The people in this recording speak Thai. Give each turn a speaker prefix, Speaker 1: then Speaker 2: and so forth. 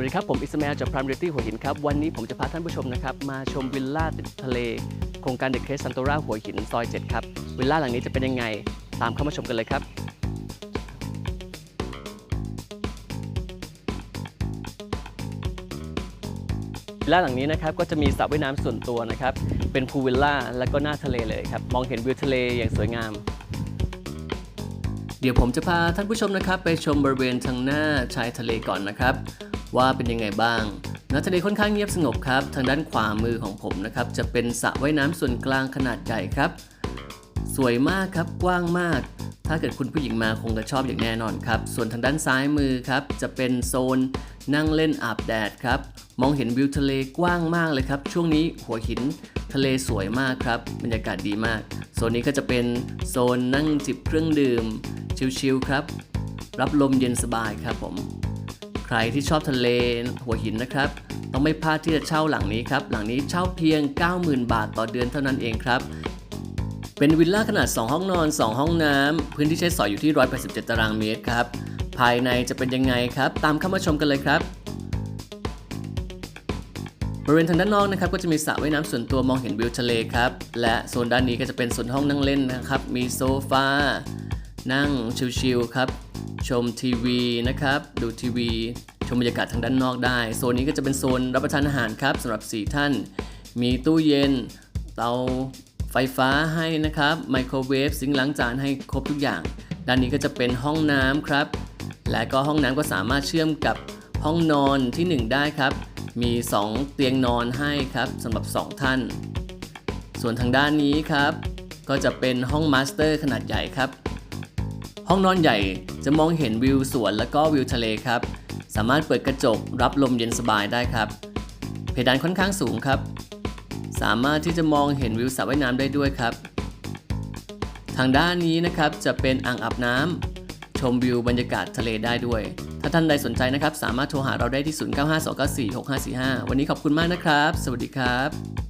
Speaker 1: วัสดีครับ ผมอิสมาอลจากพรามเรตี้หัวหินครับ วันนี้ผมจะพาท่านผู้ชมนะครับ มาชมวิลล่าติดทะเล โครงการเดอะเคสซันโตราหัวหินซอย 7 ครับ วิลล่าหลังนี้จะเป็นยังไง ตามเข้ามาชมกันเลยครับ วิลล่าหลังนี้นะครับก็จะมีสระว่ายน้ำส่วนตัวนะครับ เป็นพูลวิลล่าแล้วก็หน้าทะเลเลยครับ มองเห็นวิวทะเลอย่างสวยงามเดี๋ยวผมจะพาท่านผู้ชมนะครับ ไปชมบริเวณทางหน้าชายทะเลก่อนนะครับ ว่าเป็นยังไงบ้างน้ำทะเลค่อนข้างเงียบสงบครับ ทางด้านขวามือของผมนะครับ จะเป็นสระว่ายน้ำส่วนกลางขนาดใหญ่ครับ สวยมากครับกว้างมาก ถ้าเกิดคุณผู้หญิงมาคงจะชอบอย่างแน่นอนครับ ส่วนทางด้านซ้ายมือครับ จะเป็นโซนนั่งเล่นอาบแดดครับ มองเห็นวิวทะเลกว้างมากเลยครับ ช่วงนี้หัวหินทะเลสวยมากครับ บรรยากาศดีมาก โซนนี้ก็จะเป็นโซนนั่งจิบเครื่องดื่ม ชิลๆครับ รับลมเย็นสบายครับผม ใครที่ชอบทะเลหัวหินนะครับ ต้องไม่พลาดที่จะเช่าหลังนี้ครับ หลังนี้เช่าเพียง 90,000 บาทต่อเดือนเท่านั้นเองครับเป็นวิลล่าขนาด 2 ห้องนอน 2 ห้องน้ำ พื้นที่ใช้สอยอยู่ที่ 187 ตารางเมตรครับ ภายในจะเป็นยังไงครับ ตามเข้ามาชมกันเลยครับ บริเวณทางด้านนอกนะครับ ก็จะมีสระว่ายน้ำส่วนตัวมองเห็นวิวทะเลครับ และโซนด้านนี้ก็จะเป็นโซนห้องนั่งเล่นนะครับ มีโซฟา นั่งชิลๆครับ ชมทีวีนะครับ ดูทีวี ชมบรรยากาศทางด้านนอกได้ โซนนี้ก็จะเป็นโซนรับประทานอาหารครับสำหรับ 4 ท่าน มีตู้เย็น เตาไฟฟ้าให้นะครับ ไมโครเวฟซิงค์ล้างจานให้ครบทุกอย่าง ด้านนี้ก็จะเป็นห้องน้ำครับ และก็ห้องน้ำก็สามารถเชื่อมกับห้องนอนทีหนึ่1 ได้ครับ มี 2 เตียงนอนให้ครับสำหรับ 2 ท่าน ส่วนทางด้านนี้ครับ ก็จะเป็นห้องมาสเตอร์ขนาดใหญ่ครับ ห้องนอนใหญ่จะมองเห็นวิวสวนและก็วิวทะเลครับ สามารถเปิดกระจกรับลมเย็นสบายได้ครับ เพดานค่อนข้างสูงครับ สามารถที่จะมองเห็นวิวสระว่ายน้ำได้ด้วยครับ ทางด้านนี้นะครับจะเป็นอ่างอาบน้ำชมวิวบรรยากาศทะเลได้ด้วย ถ้าท่านใดสนใจนะครับ สามารถโทรหาเราได้ที่ 0952946545 วันนี้ขอบคุณมากนะครับ สวัสดีครับ